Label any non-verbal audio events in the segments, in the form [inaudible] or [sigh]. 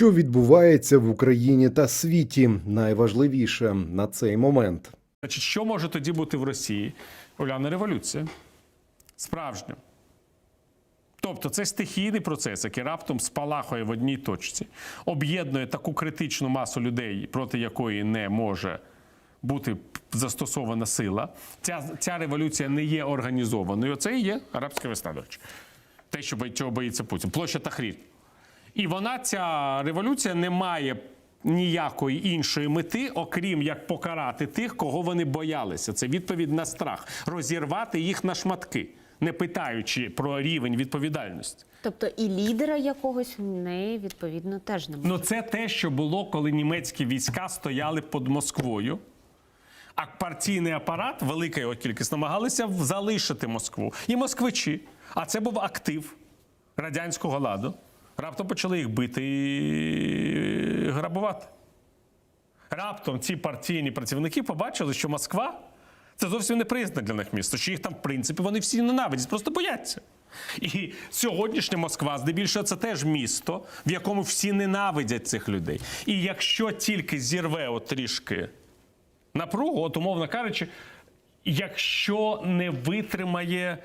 Що відбувається в Україні та світі? Найважливіше на цей момент. Значить, що може тоді бути в Росії? Уляна революція. Справжня. Тобто це стихійний процес, який раптом спалахує в одній точці, об'єднує таку критичну масу людей, проти якої не може бути застосована сила. Ця, ця революція не є організованою. Це і є арабська весна, до речі. Те, що чого боїться Путін. Площа Тахрір. І вона, ця революція, не має ніякої іншої мети, окрім як покарати тих, кого вони боялися. Це відповідь на страх, розірвати їх на шматки, не питаючи про рівень відповідальності. Тобто і лідера якогось в неї відповідно теж немає. Ну, це те, що було, коли німецькі війська стояли під Москвою. А партійний апарат, велика його кількість, намагалися залишити Москву. І москвичі. А це був актив радянського ладу. Раптом почали їх бити і грабувати. Раптом ці партійні працівники побачили, що Москва це зовсім не приємне для них місто, що їх там, в принципі, вони всі ненавидять, просто бояться. І сьогоднішня Москва, здебільшого, це теж місто, в якому всі ненавидять цих людей. І якщо тільки зірве от трішки напругу, от умовно кажучи, якщо не витримає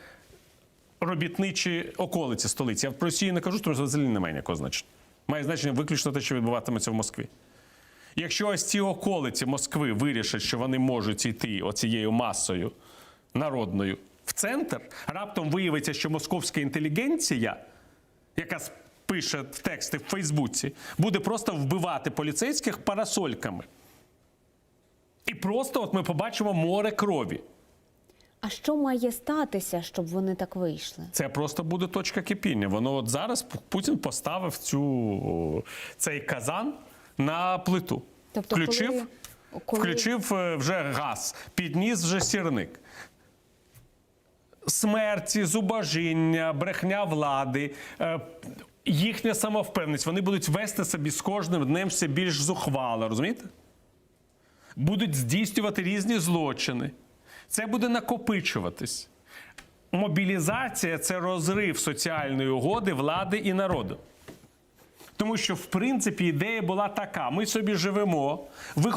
робітничі околиці столиці, я про Росію не кажу, тому що взагалі немає ніякого значення. Має значення виключно те, що відбуватиметься в Москві. Якщо ось ці околиці Москви вирішать, що вони можуть йти оцією масою народною в центр, раптом виявиться, що московська інтелігенція, яка пише тексти в Фейсбуці, буде просто вбивати поліцейських парасольками. І просто от ми побачимо море крові. А що має статися, щоб вони так вийшли? Це просто буде точка кипіння. Воно от зараз Путін поставив цю, цей казан на плиту. Тобто, включив, коли- коли- включив е, вже газ, підніс вже сірник. Смерті, зубожіння, брехня влади, е, їхня самовпевненість. Вони будуть вести собі з кожним днем все більш зухвало, розумієте? Будуть здійснювати різні злочини. Це буде накопичуватись. Мобілізація це розрив соціальної угоди влади і народу. Тому що, в принципі, ідея була така: ми собі живемо, ви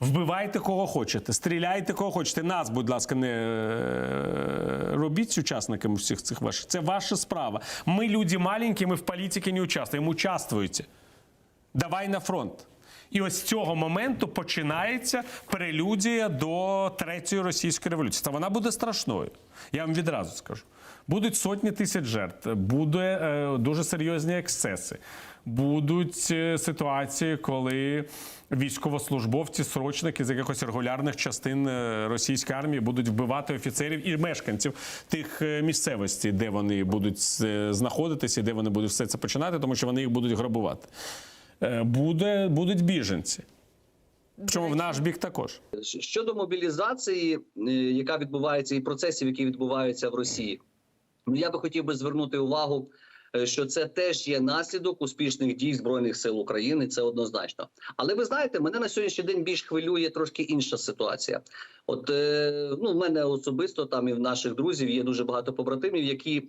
вбивайте кого хочете, стріляйте кого хочете. Нас, будь ласка, не е, робіть учасниками всіх цих ваших. Це ваша справа. Ми люди маленькі, ми в політиці не участвуємо. Участвуйте. Давай на фронт. І ось цього моменту починається прелюдія до третьої російської революції. Та вона буде страшною. Я вам відразу скажу. Будуть сотні тисяч жертв, буде е, дуже серйозні ексцеси. Будуть е, ситуації, коли військовослужбовці, срочники з якихось регулярних частин е, російської армії будуть вбивати офіцерів і мешканців тих е, місцевостей, де вони будуть знаходитися, де вони будуть все це починати, тому що вони їх будуть грабувати. Е, Буде, будуть біженці. Причому в наш бік також. Щодо мобілізації, е, яка відбувається, і процесів, які відбуваються в Росії, ну я би хотів би звернути увагу, е, що це теж є наслідок успішних дій збройних сил України. Це однозначно. Але ви знаєте, мене на сьогоднішній день більш хвилює трошки інша ситуація. От ну, в мене особисто там і в наших друзів є дуже багато побратимів, які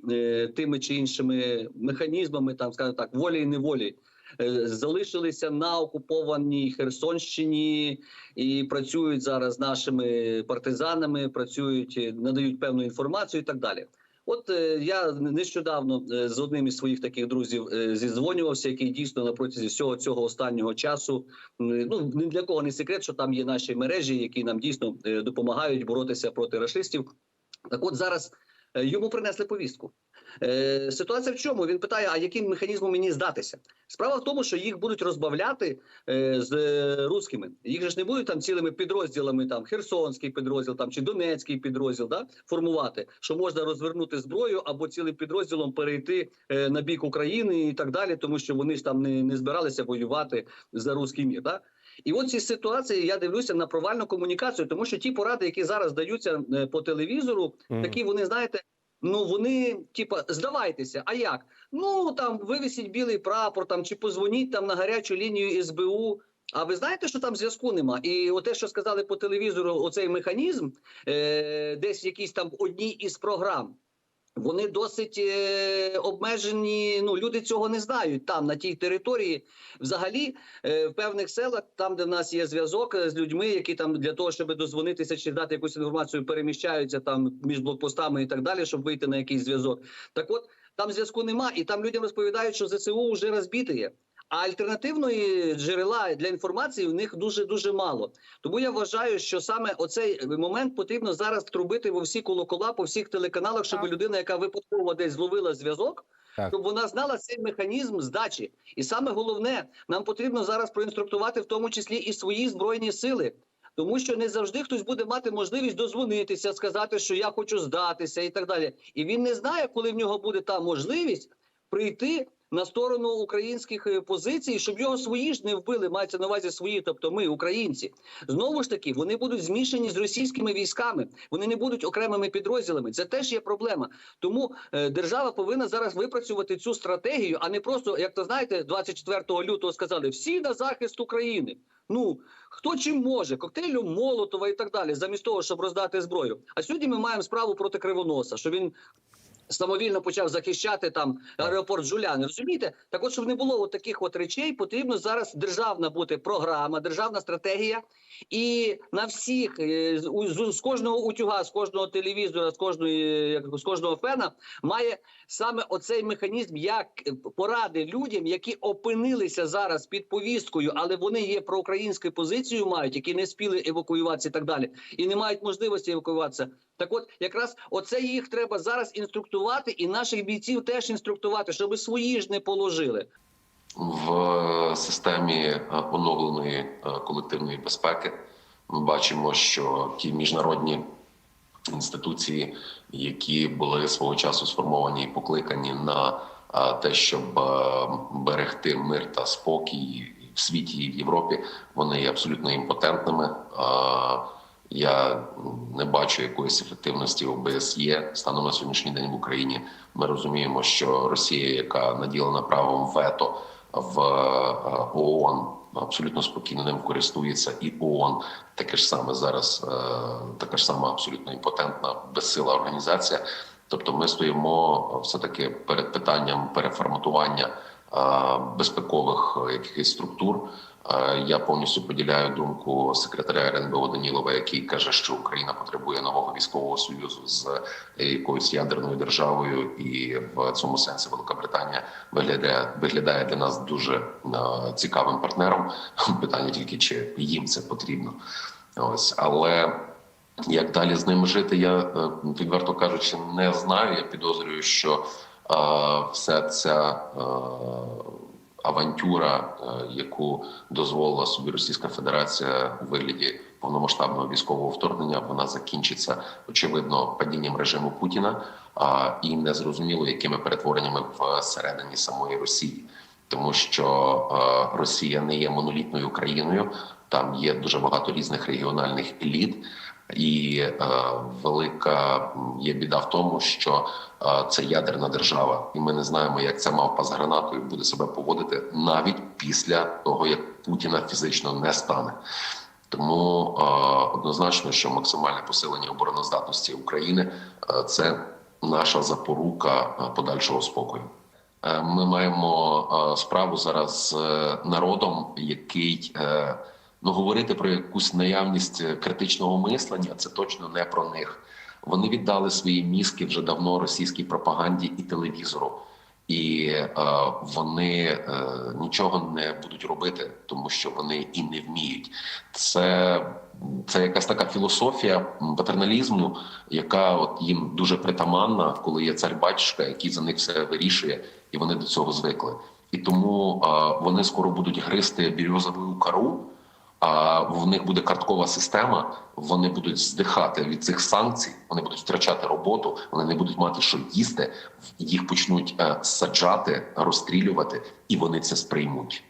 тими чи іншими механізмами, там скажімо так, волі і неволі. Е, Залишилися на окупованій Херсонщині і працюють зараз нашими партизанами, працюють, е, надають певну інформацію і так далі. От е, я нещодавно з одним із своїх таких друзів зідзвонювався, який дійсно на протязі всього цього останнього часу ну ні для кого не секрет, що там є наші мережі, які нам дійсно допомагають боротися проти рашистів. Так, от зараз йому принесли повістку. Е, Ситуація в чому? Він питає: а яким механізмом мені здатися? Справа в тому, що їх будуть розбавляти е, з е, русскими. Їх же ж не будуть там цілими підрозділами, там Херсонський підрозділ, там чи Донецький підрозділ, да, формувати, що можна розвернути зброю або цілим підрозділом перейти е, на бік України і так далі, тому що вони ж там не, не збиралися воювати за русський мір. Да? І от ці ситуації я дивлюся на провальну комунікацію, тому що ті поради, які зараз даються по телевізору, такі вони знаєте. Ну вони, типа, здавайтеся. А як? Ну там вивісіть білий прапор, там чи позвоніть там на гарячу лінію СБУ. А ви знаєте, що там зв'язку нема? І те, що сказали по телевізору, оцей механізм, е, десь якийсь там одній із програм. Вони досить е, обмежені. Ну люди цього не знають там на тій території. Взагалі, е, в певних селах, там де в нас є зв'язок е, з людьми, які там для того, щоб дозвонитися чи дати якусь інформацію, переміщаються там між блокпостами і так далі, щоб вийти на якийсь зв'язок. Так, от там зв'язку нема, і там людям розповідають, що ЗСУ вже розбіти є. А альтернативної джерела для інформації в них дуже дуже мало. Тому я вважаю, що саме оцей момент потрібно зараз трубити во всі колокола по всіх телеканалах, щоб людина, яка випадково десь зловила зв'язок, Так. щоб вона знала цей механізм здачі. І саме головне, нам потрібно зараз проінструктувати в тому числі і свої збройні сили. Тому що не завжди хтось буде мати можливість дозвонитися, сказати, що я хочу здатися, і так далі. І він не знає, коли в нього буде та можливість прийти на сторону українських е, позицій, щоб його свої ж не вбили. Мається на увазі свої, тобто ми, українці. Знову ж таки, вони будуть змішані з російськими військами. Вони не будуть окремими підрозділами. Це теж є проблема. Тому е, держава повинна зараз випрацювати цю стратегію, а не просто, як то знаєте, 24 лютого сказали всі на захист України. Ну хто чим може, коктейлю Молотова і так далі, замість того, щоб роздати зброю. А сьогодні ми маємо справу проти кривоноса, що він. Самовільно почав захищати там аеропорт Жуляни. Розумієте? Так, от щоб не було от таких от речей, потрібно зараз державна бути програма, державна стратегія, і на всіх е, з, кожного утюга, з кожного телевізора, з кожної як з кожного фена має саме оцей механізм, як поради людям, які опинилися зараз під повісткою, але вони є проукраїнською позицією, мають які не спіли евакуюватися і так далі, і не мають можливості евакуюватися. Так, от якраз оце їх треба зараз інструктувати, і наших бійців теж інструктувати, щоб свої ж не положили. в системі е, оновленої е, колективної безпеки. Ми бачимо, що ті міжнародні інституції, які були свого часу сформовані і покликані на е, те, щоб берегти мир та спокій в світі і в Європі, вони є абсолютно імпотентними. Я не бачу якоїсь ефективності ОБСЄ станом на сьогоднішній день в Україні. Ми розуміємо, що Росія, яка наділена правом вето в е, ООН, абсолютно спокійно ним користується, і ООН таке ж саме зараз, е, така ж сама абсолютно імпотентна, безсила організація. Тобто, ми стоїмо все таки перед питанням переформатування е, безпекових якихось структур. Е, Я повністю поділяю думку секретаря РНБО Данілова, який каже, що Україна потребує нового військового союзу з якоюсь ядерною державою, і в цьому сенсі Велика Британія виглядає виглядає для нас дуже е, цікавим партнером. [laughs] Питання тільки чи їм це потрібно. Ось але. Як далі з ними жити, я е, відверто кажучи, не знаю. Я підозрюю, що е, вся ця е, авантюра, е, яку дозволила собі Російська Федерація у вигляді повномасштабного військового вторгнення, вона закінчиться очевидно падінням режиму Путіна, і незрозуміло якими перетвореннями всередині самої Росії, тому що е, Росія не є монолітною країною. Там є дуже багато різних регіональних еліт. І е, велика є біда в тому, що е, це ядерна держава, і ми не знаємо, як ця мавпа з гранатою буде себе поводити навіть після того, як Путіна фізично не стане. Тому е, однозначно, що максимальне посилення обороноздатності України е, це наша запорука е, подальшого спокою. Е, Ми маємо е, справу зараз з е, народом, який е, ну говорити про якусь наявність е, критичного мислення це точно не про них. Вони віддали свої мізки вже давно російській пропаганді і телевізору, і е, вони е, нічого не будуть робити, тому що вони і не вміють. Це, це якась така філософія патерналізму, яка от їм дуже притаманна, коли є цар батюшка, який за них все вирішує, і вони до цього звикли. І тому е, вони скоро будуть гризти бірюзову кару. А в них буде карткова система. Вони будуть здихати від цих санкцій, вони будуть втрачати роботу, вони не будуть мати що їсти. Їх почнуть е, саджати, розстрілювати, і вони це сприймуть.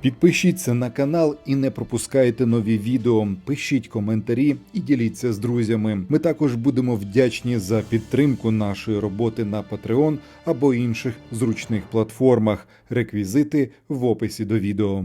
Підпишіться на канал і не пропускайте нові відео. Пишіть коментарі і діліться з друзями. Ми також будемо вдячні за підтримку нашої роботи на Patreon або інших зручних платформах. Реквізити в описі до відео.